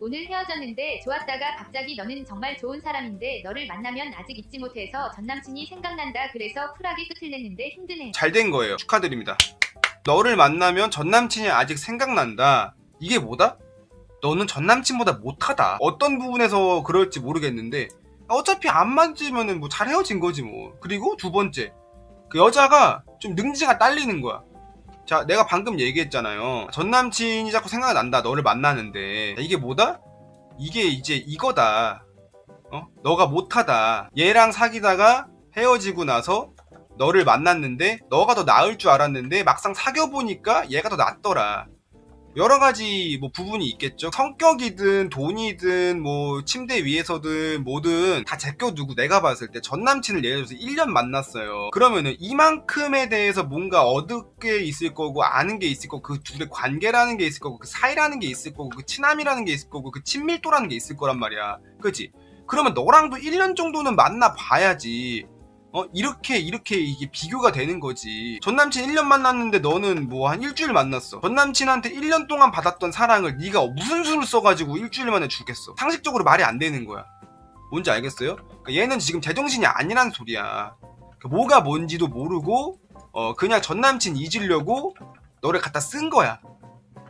오늘 헤어졌는데 좋았다가 갑자기 너는 정말 좋은 사람인데 너를 만나면 아직 잊지 못해서 전 남친이 생각난다 그래서 쿨하게 끝을 냈는데 힘드네. 잘 된 거예요. 축하드립니다. 너를 만나면 전 남친이 아직 생각난다. 이게 뭐다? 너는 전 남친보다 못하다. 어떤 부분에서 그럴지 모르겠는데 어차피 안 맞으면은 뭐 잘 헤어진 거지 뭐. 그리고 두 번째 그 여자가 좀 능지가 딸리는 거야. 자, 내가 방금 얘기했잖아요. 전 남친이 자꾸 생각난다. 너를 만나는데 이게 뭐다? 이게 이제 이거다. 어? 너가 못하다. 얘랑 사귀다가 헤어지고 나서 너를 만났는데 너가 더 나을 줄 알았는데 막상 사귀어 보니까 얘가 더 낫더라. 여러 가지 뭐 부분이 있겠죠. 성격이든 돈이든 뭐 침대 위에서든 뭐든 다 제껴두고 내가 봤을 때 전 남친을 예를 들어서 1년 만났어요. 그러면은 이만큼에 대해서 뭔가 얻을 게 있을 거고 아는 게 있을 거고 그 둘의 관계라는 게 있을 거고 그 사이라는 게 있을 거고 그 친함이라는 게 있을 거고 그 친밀도라는 게 있을 거란 말이야. 그치? 그러면 너랑도 1년 정도는 만나 봐야지. 어 이렇게 이렇게 이게 비교가 되는 거지. 전 남친 1년 만났는데 너는 뭐 한 일주일 만났어. 전 남친한테 1년 동안 받았던 사랑을 네가 무슨 수를 써가지고 일주일 만에 주겠어? 상식적으로 말이 안 되는 거야. 뭔지 알겠어요? 그러니까 얘는 지금 제정신이 아니란 소리야. 그 뭐가 뭔지도 모르고 어 그냥 전 남친 잊으려고 너를 갖다 쓴 거야.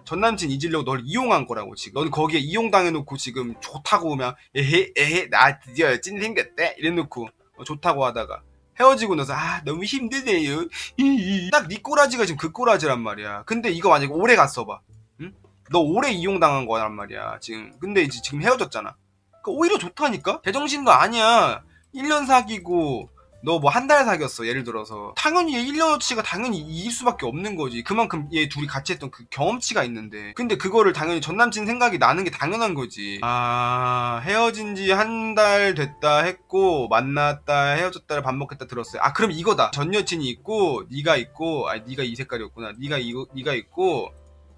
전 남친 잊으려고 널 이용한 거라고 지금. 넌 거기에 이용당해놓고 지금 좋다고 오면 에헤 에헤 나 드디어 찐 생겼대. 이래놓고 어, 좋다고 하다가 헤어지고 나서 아 너무 힘드네요. 딱 네 꼬라지가 지금 그 꼬라지란 말이야. 근데 이거 만약에 오래 갔어 봐. 응? 너 오래 이용당한 거란 말이야 지금. 근데 이제 지금 헤어졌잖아. 그러니까 오히려 좋다니까? 제정신도 아니야. 1년 사귀고 너 뭐 한 달 사귀었어 예를 들어서. 당연히 얘 1년어치가 당연히 이길 수밖에 없는 거지. 그만큼 얘 둘이 같이 했던 그 경험치가 있는데. 근데 그거를 당연히 전 남친 생각이 나는 게 당연한 거지. 아 헤어진 지 한 달 됐다 했고 만났다 헤어졌다를 반복했다 들었어요. 아 그럼 이거다. 전 여친이 있고 네가 있고 아 네가 이 색깔이었구나. 네가 이거 네가 있고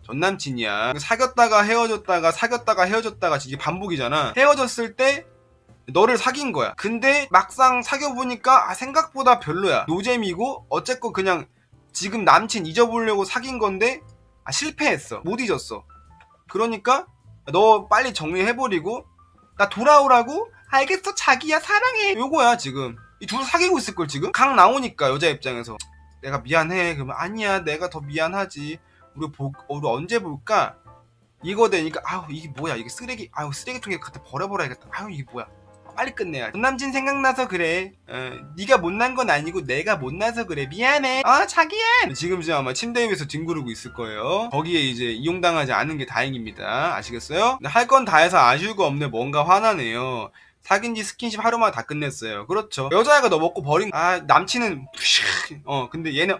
전 남친이야. 사귀었다가 헤어졌다가 사귀었다가 헤어졌다가 이게 반복이잖아. 헤어졌을 때 너를 사귄 거야. 근데 막상 사귀어보니까 아, 생각보다 별로야. 노잼이고 어쨌건 그냥 지금 남친 잊어보려고 사귄 건데 아, 실패했어. 못 잊었어. 그러니까 너 빨리 정리해버리고 나 돌아오라고? 알겠어 자기야 사랑해. 요거야 지금. 이 둘 사귀고 있을 걸 지금? 강 나오니까 여자 입장에서 내가 미안해. 그러면 아니야 내가 더 미안하지. 우리 보, 우리 언제 볼까? 이거 되니까 아우 이게 뭐야 이게 쓰레기 아우 쓰레기통에 갖다 버려버려야겠다 아우 이게 뭐야 빨리 끝내야 전 남친 생각나서 그래. 어, 네가 못난 건 아니고 내가 못나서 그래. 미안해. 아 자기야. 지금 지금 아마 침대 위에서 뒹구르고 있을 거예요. 거기에 이제 이용당하지 않은 게 다행입니다. 아시겠어요? 할 건 다 해서 아쉬울 거 없네. 뭔가 화나네요. 사귄 지 스킨십 하루만에 다 끝냈어요. 그렇죠. 여자애가 너 먹고 버린 아 남친은 어 근데 얘는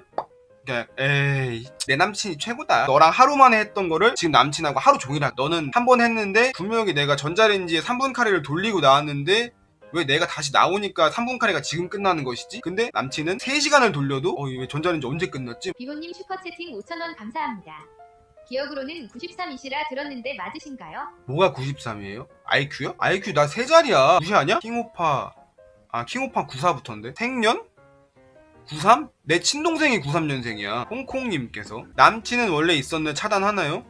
그냥 에이 내 남친이 최고다 너랑 하루 만에 했던 거를 지금 남친하고 하루 종일 하 너는 한 번 했는데 분명히 내가 전자레인지에 3분 카레를 돌리고 나왔는데 왜 내가 다시 나오니까 3분 카레가 지금 끝나는 것이지? 근데 남친은 3시간을 돌려도 어, 왜 전자레인지 언제 끝났지? 비호님 슈퍼채팅 5,000원 감사합니다. 기억으로는 93이시라 들었는데 맞으신가요? 뭐가 93이에요? IQ요? IQ 나 세 자리야 무시하냐? 킹오파 아 킹오파 94부터인데 생년? 93? 내 친동생이 93년생이야 홍콩님께서 남친은 원래 있었는데 차단하나요?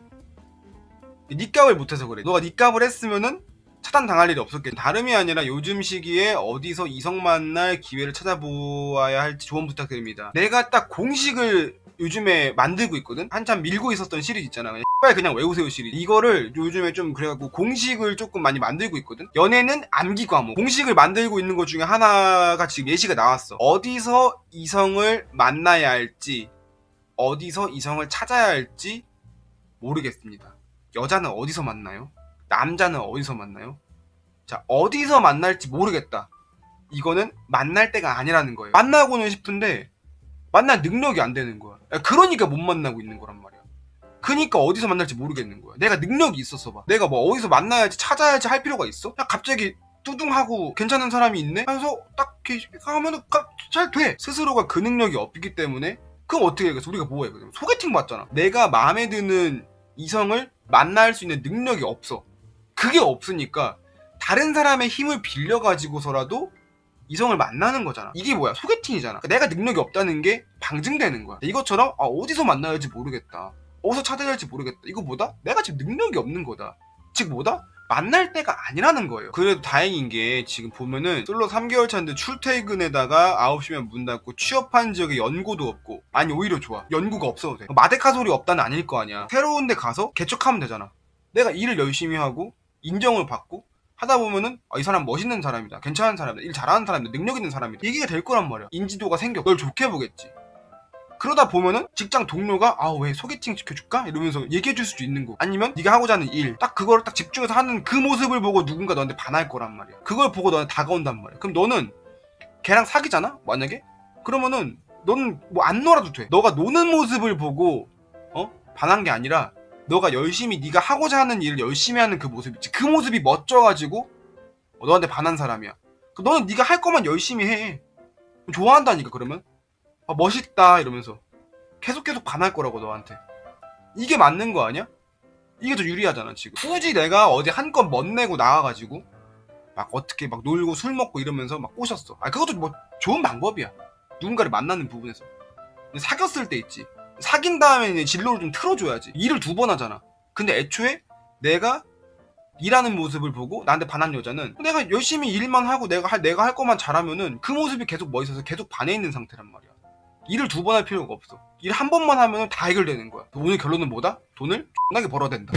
니값을 못해서 그래 너가 니값을 했으면은 차단 당할 일이 없었겠지 다름이 아니라 요즘 시기에 어디서 이성 만날 기회를 찾아보아야 할지 조언 부탁드립니다. 내가 딱 공식을 요즘에 만들고 있거든? 한참 밀고 있었던 시리즈 있잖아. 그냥 빨리 그냥 외우세요 시리즈. 이거를 요즘에 좀 그래갖고 공식을 조금 많이 만들고 있거든? 연애는 암기 과목. 공식을 만들고 있는 것 중에 하나가 지금 예시가 나왔어. 어디서 이성을 만나야 할지 어디서 이성을 찾아야 할지 모르겠습니다. 여자는 어디서 만나요? 남자는 어디서 만나요? 자 어디서 만날지 모르겠다 이거는 만날 때가 아니라는 거예요 만나고는 싶은데 만날 능력이 안 되는 거야 그러니까 못 만나고 있는 거란 말이야 그니까 어디서 만날지 모르겠는 거야. 내가 능력이 있었어 봐. 내가 뭐 어디서 만나야지 찾아야지 할 필요가 있어? 갑자기 뚜둥하고 괜찮은 사람이 있네? 하면서 딱 이렇게 하면은 가- 잘 돼. 스스로가 그 능력이 없기 때문에 그럼 어떻게 해야겠어? 우리가 뭐 해? 그럼 소개팅 받잖아. 내가 마음에 드는 이성을 만날 수 있는 능력이 없어. 그게 없으니까 다른 사람의 힘을 빌려가지고서라도 이성을 만나는 거잖아. 이게 뭐야? 소개팅이잖아. 그러니까 내가 능력이 없다는 게 방증되는 거야. 이것처럼 아, 어디서 만나야 할지 모르겠다. 어디서 찾아야 할지 모르겠다. 이거 뭐다? 내가 지금 능력이 없는 거다. 즉 뭐다? 만날 때가 아니라는 거예요. 그래도 다행인 게 지금 보면은 솔로 3개월 차인데 출퇴근에다가 9시면 문 닫고 취업한 지역에 연고도 없고 아니 오히려 좋아. 연구가 없어도 돼. 마데카 소리 없다는 아닐 거 아니야. 새로운 데 가서 개척하면 되잖아. 내가 일을 열심히 하고 인정을 받고 하다 보면은 아, 이 사람 멋있는 사람이다. 괜찮은 사람이다. 일 잘하는 사람이다. 능력 있는 사람이다. 얘기가 될 거란 말이야. 인지도가 생겨. 널 좋게 보겠지. 그러다 보면은 직장 동료가 아 왜 소개팅 시켜줄까 이러면서 얘기해 줄 수도 있는 거 아니면 네가 하고자 하는 일 딱 그거를 딱 집중해서 하는 그 모습을 보고 누군가 너한테 반할 거란 말이야 그걸 보고 너한테 다가온단 말이야 그럼 너는 걔랑 사귀잖아 만약에 그러면은 너는 뭐 안 놀아도 돼 너가 노는 모습을 보고 어 반한 게 아니라 너가 열심히 네가 하고자 하는 일을 열심히 하는 그 모습 있지. 그 모습이 멋져가지고 어, 너한테 반한 사람이야. 너는 네가 할 거만 열심히 해. 좋아한다니까 그러면? 아, 멋있다 이러면서. 계속 계속 반할 거라고 너한테. 이게 맞는 거 아니야? 이게 더 유리하잖아 지금. 굳이 내가 어디 한 건 멋내고 나와가지고 막 어떻게 막 놀고 술 먹고 이러면서 막 꼬셨어. 아 그것도 뭐 좋은 방법이야. 누군가를 만나는 부분에서. 사귀었을 때 있지 사귄 다음에 진로를 좀 틀어줘야지 일을 두 번 하잖아 근데 애초에 내가 일하는 모습을 보고 나한테 반한 여자는 내가 열심히 일만 하고 내가 할 내가 할 것만 잘하면은 그 모습이 계속 멋있어서 계속 반해 있는 상태란 말이야. 일을 두 번 할 필요가 없어. 일 한 번만 하면 다 해결되는 거야. 오늘 결론은 뭐다? 돈을 존나게 벌어야 된다.